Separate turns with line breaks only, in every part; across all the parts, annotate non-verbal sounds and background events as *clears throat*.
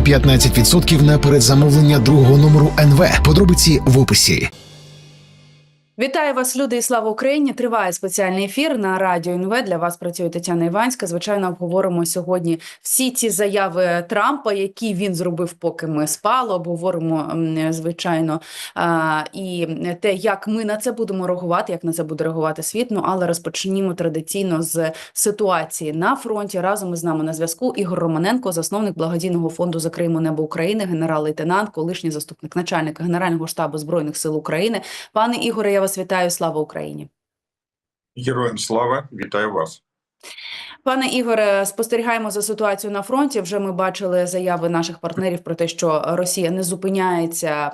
знижка 15% на передзамовлення другого номеру НВ. Подробиці в описі.
Вітаю вас, люди, і слава Україні! Триває спеціальний ефір на радіо НВ. Для вас працює Тетяна Іванська. Звичайно, обговоримо сьогодні всі ці заяви Трампа, які він зробив, поки ми спали. Обговоримо звичайно і те, як ми на це будемо реагувати, як на це буде реагувати світ. Ну але розпочнімо традиційно з ситуації на фронті. Разом із нами на зв'язку Ігор Романенко, засновник благодійного фонду «Закриємо небо України, генерал-лейтенант, колишній заступник начальника Генерального штабу збройних сил України. Пане Ігоре, я вас вітаю. Слава Україні.
Героям слава, вітаю вас.
Пане Ігоре, спостерігаємо за ситуацією на фронті. Вже ми бачили заяви наших партнерів про те, що Росія не зупиняється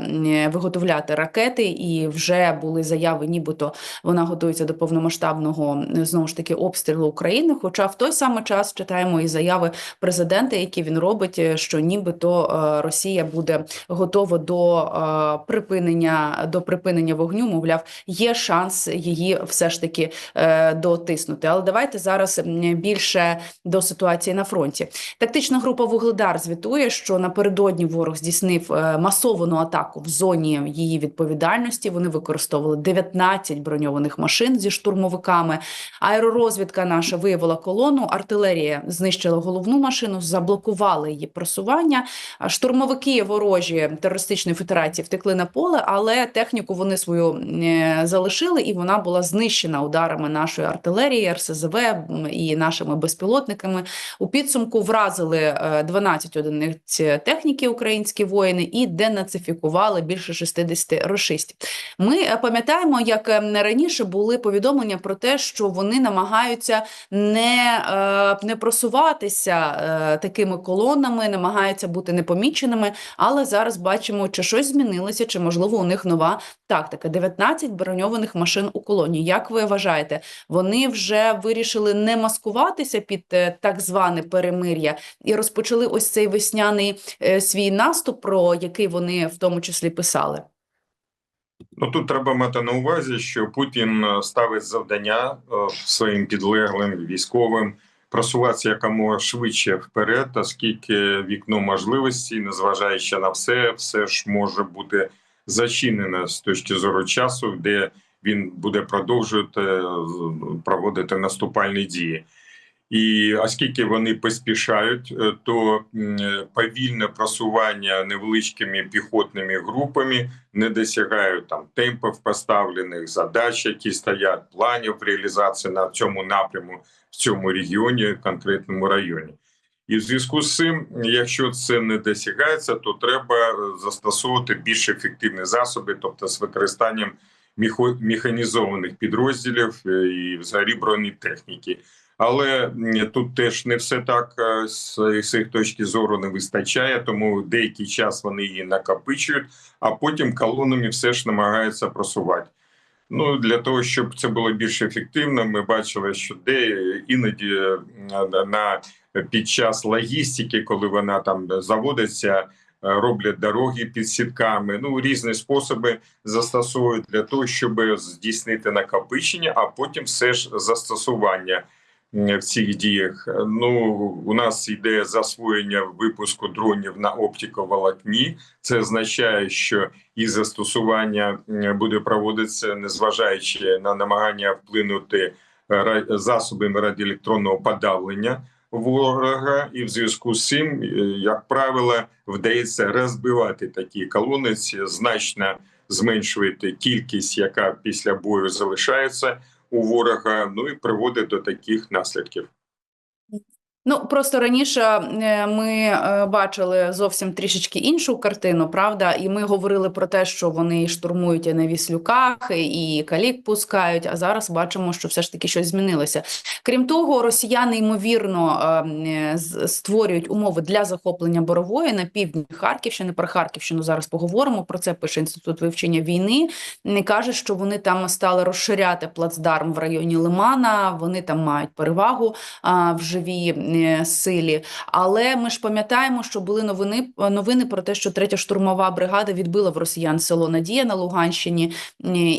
виготовляти ракети, і вже були заяви, нібито вона готується до повномасштабного знову ж таки обстрілу України. Хоча в той самий час читаємо і заяви президента, які він робить, що нібито е, Росія буде готова до е, припинення до припинення вогню. Мовляв, є шанс її все ж таки е, дотиснути. Але давайте зараз м, більше до ситуації на фронті. Тактична група Вугледар звітує, що напередодні ворог здійснив е, масовану атаку в зоні її відповідальності. Вони використовували 19 броньованих машин зі штурмовиками. Аеророзвідка наша виявила колону. Артилерія знищила головну машину, заблокували її просування. Штурмовики ворожі терористичної федерації втекли на поле, але техніку вони свою е, залишили, і вона була знищена ударами нашої артилерії, РСЗВ і нашими безпілотниками. У підсумку вразили е, 12 одиниць техніки українські воїни і денацифікували більше 60 рашистів. Ми е, пам'ятаємо, як е, раніше були повідомлення про те, що вони намагаються не, е, не просуватися е, такими колонами, намагаються бути непоміченими. Але зараз бачимо, чи щось змінилося, чи можливо у них нова тактика. 19 броньованих машин у колоні. Як ви вважаєте, вони вже вирішили не маскуватися під е, так зване перемир'я і розпочали ось цей весняний е, свій наступ, про який вони в тому числі писали?
Ну тут треба мати на увазі, що Путін е, ставить завдання своїм підлеглим військовим просуватися якомога швидше вперед, оскільки вікно можливості, незважаючи на все, все ж може бути зачинене з точки зору часу, де він буде продовжувати проводити наступальні дії. І оскільки вони поспішають, е, то е, повільне просування невеличкими піхотними групами не досягають там темпів поставлених задач, які стоять, планів реалізації на цьому напряму в цьому регіоні, конкретному районі. І в зв'язку з цим, якщо це не досягається, то треба е, застосовувати більш ефективні засоби, тобто з використанням механізованих підрозділів і взагалі бронетехніки. Але тут теж не все так е, з їх точки зору не вистачає, тому деякий час вони її накопичують, а потім колонами все ж намагаються просувати. Ну для того, щоб це було більш ефективно, ми бачили, що де іноді е, на під час логістики, коли вона там заводиться, е, роблять дороги під сітками. Ну різні способи застосовують для того, щоб здійснити накопичення, а потім все ж застосування в цих діях. Ну у нас йде засвоєння випуску дронів на оптиковолокні. Це означає, що і застосування буде проводитися, незважаючи на намагання вплинути е, засобами радіоелектронного подавлення ворога, і в зв'язку з цим, е, як правило, вдається розбивати такі колони, це значно зменшувати кількість, яка після бою залишається у ворога. Ну і приводить до таких наслідків.
Ну просто раніше е, ми е, бачили зовсім трішечки іншу картину, правда, і ми говорили про те, що вони штурмують на віслюках, і калік пускають. А зараз бачимо, що все ж таки щось змінилося. Крім того, росіяни ймовірно е, створюють умови для захоплення борової на півдні Харківщини. Про Харківщину зараз поговоримо. Про це пише інститут вивчення війни. Не каже, що вони там стали розширяти плацдарм в районі Лимана. Вони там мають перевагу в живій силі. Але ми ж пам'ятаємо, що були новини новини про те, що третя штурмова бригада відбила в росіян село Надія на Луганщині.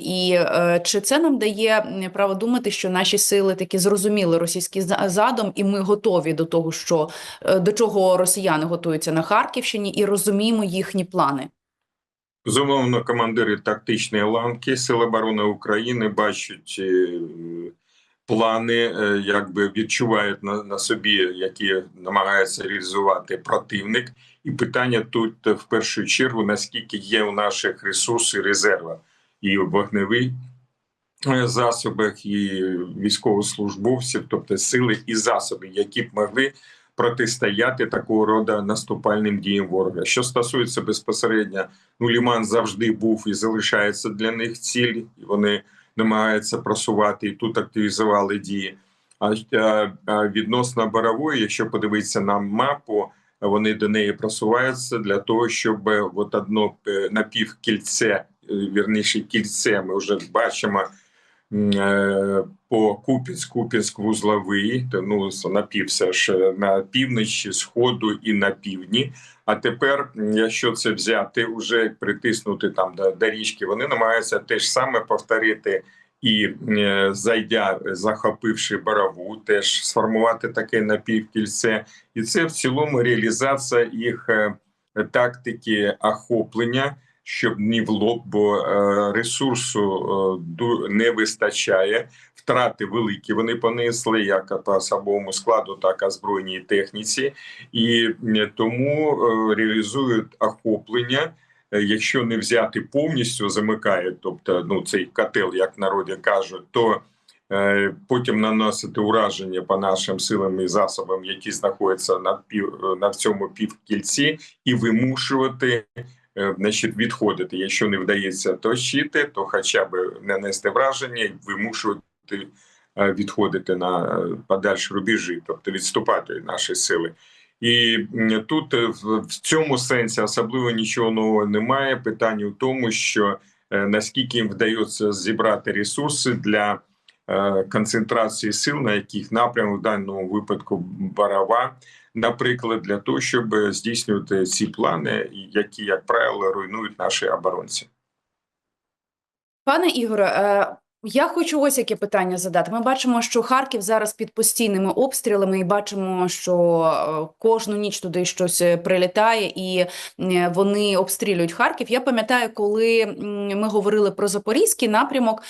І е, чи це нам дає право думати, що наші сили таки зрозуміли російський за- задум, і ми готові до того, що е, до чого росіяни готуються на Харківщині, і розуміємо їхні плани.
Безумовно, командири тактичної ланки Сил оборони України бачать е, плани, е, якби відчувають на, на собі, які намагається реалізувати противник. І питання тут е, в першу чергу: наскільки є у наших ресурсів резерва і вогневий е, засобах, і військовослужбовців, тобто сили і засоби, які б могли протистояти такого роду наступальним діям ворога. Що стосується безпосередньо ну, Ліман завжди був і залишається для них ціль, і вони намагаються просувати і тут активізували дії. А, відносно Борової, якщо подивитися на мапу, вони до неї просуваються для того, щоб е, от одно е, напівкільце, е, вірніше кільце, ми вже бачимо по Купінськ, Купінськ вузловий, ну напів все ж на півночі, сходу і на півдні. А тепер, якщо це взяти, вже притиснути там до, до річки, вони намагаються те ж саме повторити і е, зайдя, захопивши борову, теж сформувати таке напівкільце, і це в цілому реалізація їх е, тактики охоплення. Щоб ні в лоб, бо е, ресурсу е, не вистачає. Втрати великі вони понесли як по особовому складу, так і озброєній техніці, і тому е, реалізують охоплення. Якщо не взяти повністю, замикає, тобто ну цей котел, як народі кажуть, то е, потім наносити ураження по нашим силам і засобам, які знаходяться на пів на цьому півкільці, і вимушувати. Е, Значить, відходити. Якщо не вдається точити, то хоча б нанести враження і вимушувати е, відходити на е, подальші рубежі, тобто відступати наші сили. І тут в цьому сенсі особливо нічого нового немає. Питання в тому, що наскільки їм вдається зібрати ресурси для концентрації сил, на яких напрямок в даному випадку Барава, наприклад, для того, щоб е, здійснювати ці плани, які, як правило, руйнують наші оборонці.
Пане Ігоре, е, я хочу ось яке питання задати. Ми бачимо, що Харків зараз під постійними обстрілами, і бачимо, що е, кожну ніч туди щось е, прилітає, і е, вони обстрілюють Харків. Я пам'ятаю, коли ми говорили про запорізький напрямок,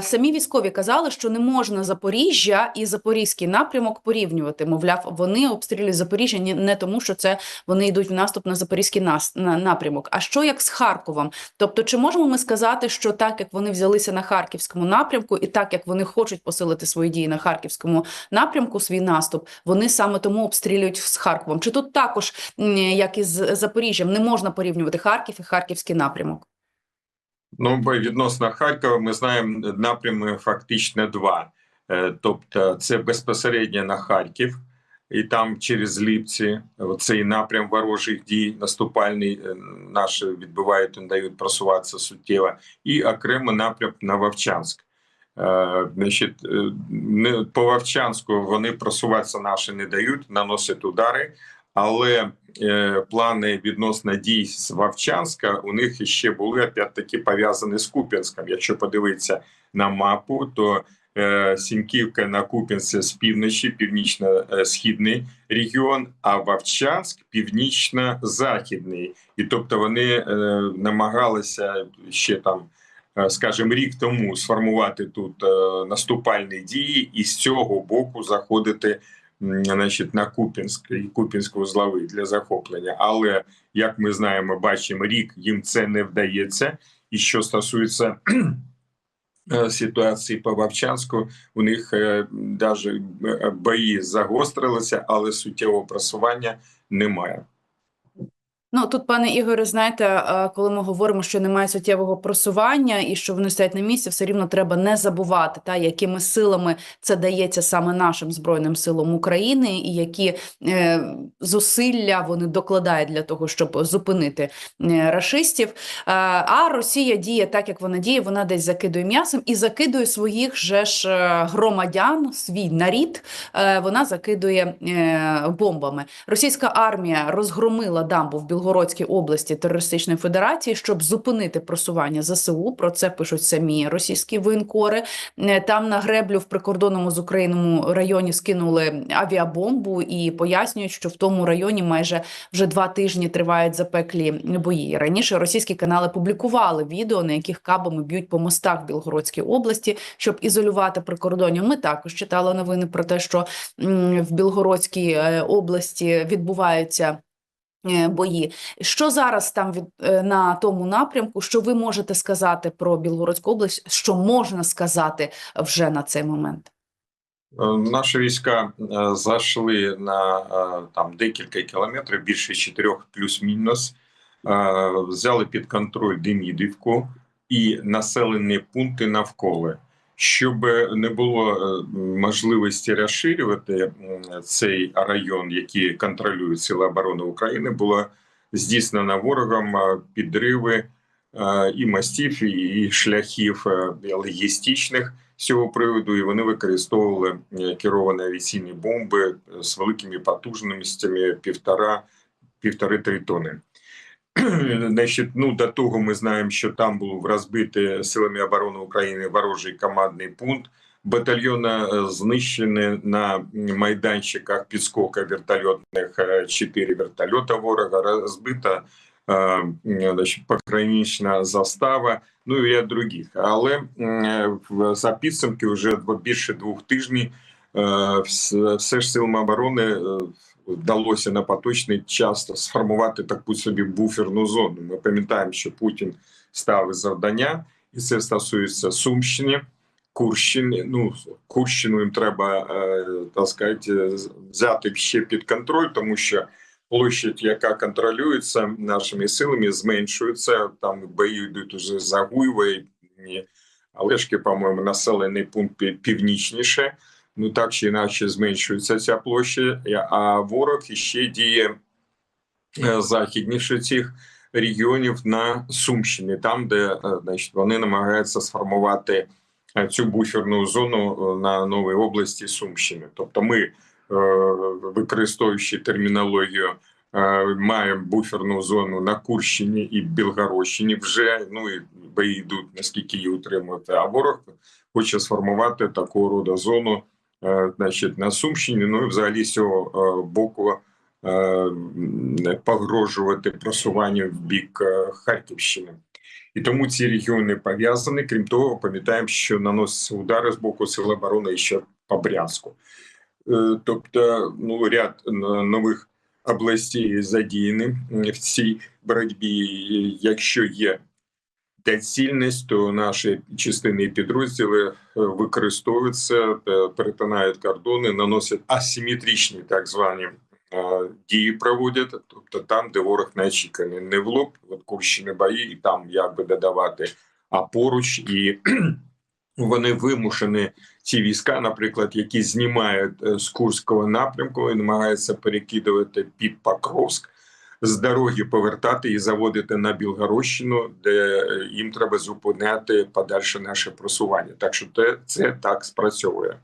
самі військові казали, що не можна Запоріжжя і запорізький напрямок порівнювати. Мовляв, вони обстрілюють Запоріжжя не тому, що це вони йдуть в наступ на запорізький нас напрямок. А що як з Харковом? Тобто, чи можемо ми сказати, що так як вони взялися на харківському напрямку, і так як вони хочуть посилити свої дії на харківському напрямку, свій наступ, вони саме тому обстрілюють з Харковом? Чи тут також, як і з Запоріжжям, не можна порівнювати Харків і харківський напрямок?
Ну, відносно Харкова, ми знаємо напрями фактично два. Е, Тобто, це безпосередньо на Харків, і там через Ліпці цей напрям ворожих дій наступальний е, наші відбивають, не дають просуватися суттєво, і окремо напрям на Вовчанськ. Е, Значить, е, по Вовчанську вони просуватися наші не дають, наносять удари. Але плани відносно дій з Вовчанська у них ще були опять-таки пов'язані з Куп'янськом. Якщо подивитися на мапу, то Сіньківка на Куп'янці з півночі, північно-східний регіон, а Вовчанськ північно-західний. І тобто вони е, намагалися ще там. е, Скажімо, рік тому сформувати тут е, наступальні дії, і з цього боку заходити значить, на Купінськ і Купінську узловий для захоплення. Але як ми знаємо, бачимо, рік їм це не вдається. І що стосується е, ситуації по Вовчанську, у них навіть бої загострилися, але суттєвого просування немає.
Ну тут, пане Ігоре, знаєте, е, коли ми говоримо, що немає суттєвого просування і що вони стоять на місці, все рівно треба не забувати, та якими силами це дається саме нашим збройним силам України, і які е, зусилля вони докладають для того, щоб зупинити е, рашистів. Е, а Росія діє так, як вона діє. Вона десь закидує м'ясом і закидує своїх же ж громадян, свій нарід. Вона закидує бомбами. Російська армія розгромила дамбу в Білгородській області терористичної федерації, щоб зупинити просування ЗСУ. Про це пишуть самі російські воєнкори. Е, Там на греблю в прикордонному з Україною районі скинули авіабомбу і пояснюють, що в тому районі майже вже два тижні тривають запеклі бої. Раніше російські канали публікували відео, на яких кабами б'ють по мостах Білгородській області, щоб ізолювати прикордоння. Ми також читали новини про те, що в Білгородській е, області відбуваються. Е, Бої, що зараз там від е, на тому напрямку? Що ви можете сказати про Білгородську область? Що можна сказати вже на цей момент?
Е, Наші війська зайшли на там декілька кілометрів, більше чотирьох плюс-мінус. Взяли під контроль Демідівку і населені пункти навколо. Щоб не було е, можливості розширювати цей район, який контролюють Сили оборони України, було здійснено ворогом е, підриви е, і мостів, і- шляхів логістичних з цього приводу, і вони використовували керовані авіаційні бомби з великими потужностями півтора півтори-три тони. Значить, ну до того ми знаємо, що там був розбитий силами оборони України ворожий командний пункт. Батальйона е, знищені на майданчиках підскока вертольотних е, чотири вертольота ворога, розбита е, погранична застава, ну і ряд других. Але за підсумки вже більше двох тижнів е, все ж силам оборони е, вдалося на поточний час сформувати таку собі буферну зону. Ми пам'ятаємо, що Путін ставив завдання, і це стосується Сумщини. Курщини, ну Курщину їм треба е, так сказати, взяти ще під контроль, тому що площадь, яка контролюється нашими силами, зменшується. Там бої йдуть уже за Гуйва і Олешки, по-моєму, населений пункт північніше. Ну так чи інакше зменшується ця площа, а ворог іще діє е, західніше цих регіонів на Сумщині, там, де е, значить, вони намагаються сформувати е, цю буферну зону е, на новій області Сумщини. Тобто, ми, е, використовуючи термінологію, е, маємо буферну зону на Курщині і Білгородщині вже ну і бої йдуть, наскільки її утримувати. А ворог хоче сформувати такого роду зону, е, значить, на Сумщині. Ну і взагалі з цього е, боку е, погрожувати просуванню в бік е, Харківщини. І тому ці регіони пов'язані. Крім того, пам'ятаємо, що наносяться удари з боку Сил оборони ще по Брянську. Е, Тобто, ну, ряд е, нових областей задіяні в цій боротьбі. Якщо є доцільність, то наші частини підрозділи е, використовуються, е, перетинають кордони, наносять асиметричні так звані е, дії проводять, тобто там, де ворог не не в лоб, Курщини бої, і там як би додавати, а поруч і *clears throat* вони вимушені. Ці війська, наприклад, які знімають з Курського напрямку і намагаються перекидувати під Покровськ, з дороги повертати і заводити на Білгородщину, де е, їм треба зупиняти подальше наше просування. Так що це, це так спрацьовує.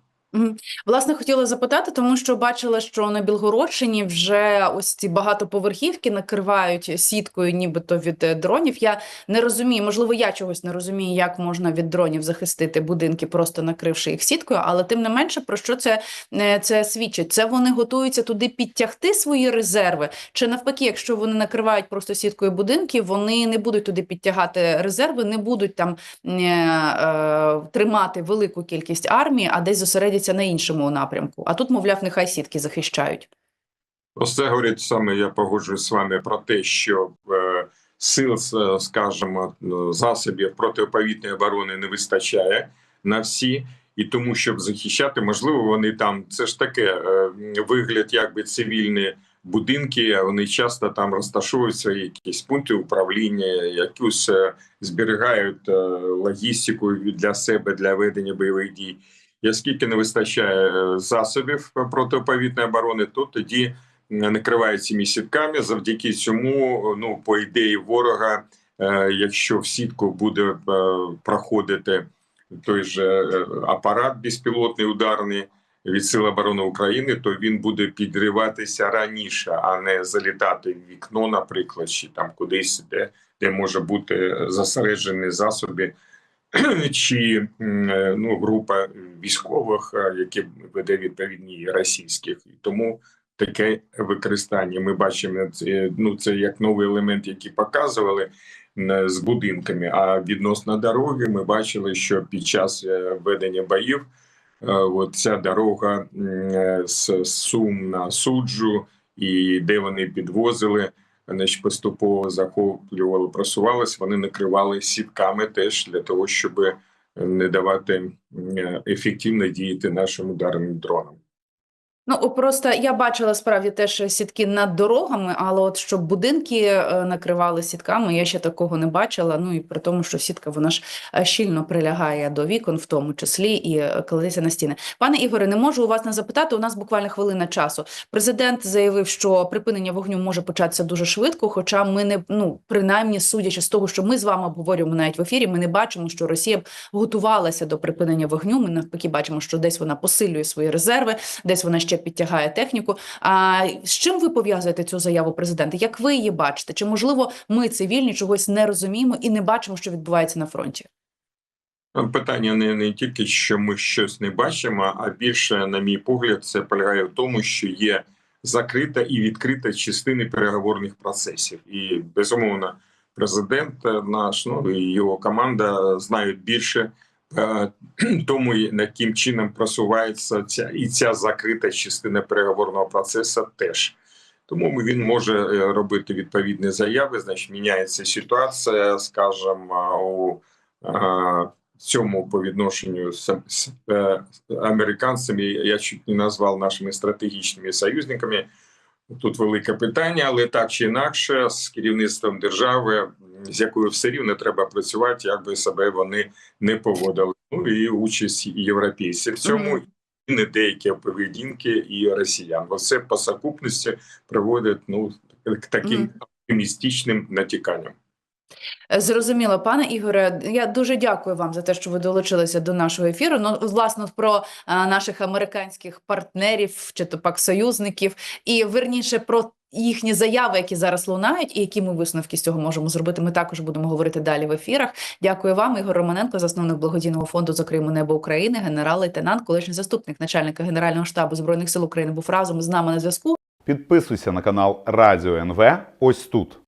Власне, хотіла запитати, тому що бачила, що на Білгородщині вже ось ці багатоповерхівки накривають сіткою, нібито від е, дронів. Я не розумію, можливо, я чогось не розумію, як можна від дронів захистити будинки, просто накривши їх сіткою, але тим не менше, про що це, е, це свідчить? Це вони готуються туди підтягти свої резерви, чи навпаки, якщо вони накривають просто сіткою будинки, вони не будуть туди підтягати резерви, не будуть там е, е, тримати велику кількість армії, а десь зосередяться на іншому напрямку. А тут, мовляв, нехай сітки захищають.
Про це говорить саме. Я погоджуюсь з вами про те, що е, сил, е, скажімо, е, засобів протиповітної оборони не вистачає на всі. І тому, щоб захищати, можливо, вони там це ж таке е, вигляд, якби цивільні будинки, вони часто там розташовуються якісь пункти управління, якусь зберігають логістику для себе для ведення бойових дій. І оскільки не вистачає е, засобів протиповітної оборони, то тоді е, накривають цими сітками. Завдяки цьому, ну по ідеї ворога, е, якщо в сітку буде е, проходити той же е, апарат безпілотний ударний від Сил оборони України, то він буде підриватися раніше, а не залітати в вікно, наприклад, чи там кудись, де, де може бути зосереджені засоби. *clears throat* Чи е, ну група військових, е, які веде відповідні російських, тому таке використання. Ми бачимо це, ну це як новий елемент, який показували м, з будинками. А відносно дороги, ми бачили, що під час е, ведення боїв е, от ця дорога е, з Сум на суджу, і де вони підвозили. Значить, поступово захоплювали, просувалися, вони накривали сітками теж для того, щоб не давати е, ефективно діяти нашим ударним дронам.
Ну просто я бачила справді теж сітки над дорогами, але от щоб будинки е, накривали сітками, я ще такого не бачила. Ну і при тому, що сітка вона ж е, щільно прилягає до вікон, в тому числі, і е, кладеться на стіни. Пане Ігоре, не можу у вас не запитати. У нас буквально хвилина часу. Президент заявив, що припинення вогню може початися дуже швидко. Хоча ми не ну принаймні судячи з того, що ми з вами обговорюємо навіть в ефірі, ми не бачимо, що Росія готувалася до припинення вогню. Ми навпаки бачимо, що десь вона посилює свої резерви, десь вона ще підтягає техніку. А з чим ви пов'язуєте цю заяву президента? Як ви її бачите? Чи можливо ми цивільні чогось не розуміємо і не бачимо, що відбувається на фронті?
Питання не, не тільки що ми щось не бачимо, а більше, на мій погляд, це полягає в тому, що є закрита і відкрита частини переговорних процесів. І безумовно, президент наш ну і його команда знають більше е, *clears throat* тому, яким чином просувається ця і ця закрита частина переговорного процесу теж. Тому він може е, робити відповідні заяви. Значить, міняється ситуація, скажімо, у е, цьому по відношенню з, е, американцями. Я чуть не назвав нашими стратегічними союзниками. Тут велике питання, але так чи інакше, з керівництвом держави, з якою все рівно треба працювати, як би себе вони не поводили. Ну і участь європейців в цьому.
Мгм.
І не деякі поведінки і росіян. бо все по сукупності приводить ну к таким
Мгм.
оптимістичним натяканням.
Е, Зрозуміло, пане Ігоре. Я дуже дякую вам за те, що ви долучилися до нашого ефіру. Ну, власне, про а, наших американських партнерів чи то пак союзників, і верніше про їхні заяви, які зараз лунають, і які ми висновки з цього можемо зробити. Ми також будемо говорити далі в ефірах. Дякую вам, Ігор Романенко, засновник благодійного фонду «Закриємо небо України, генерал-лейтенант, колишній заступник начальника Генерального штабу збройних сил України. Був разом з нами на зв'язку.
Підписуйся на канал Радіо НВ ось тут.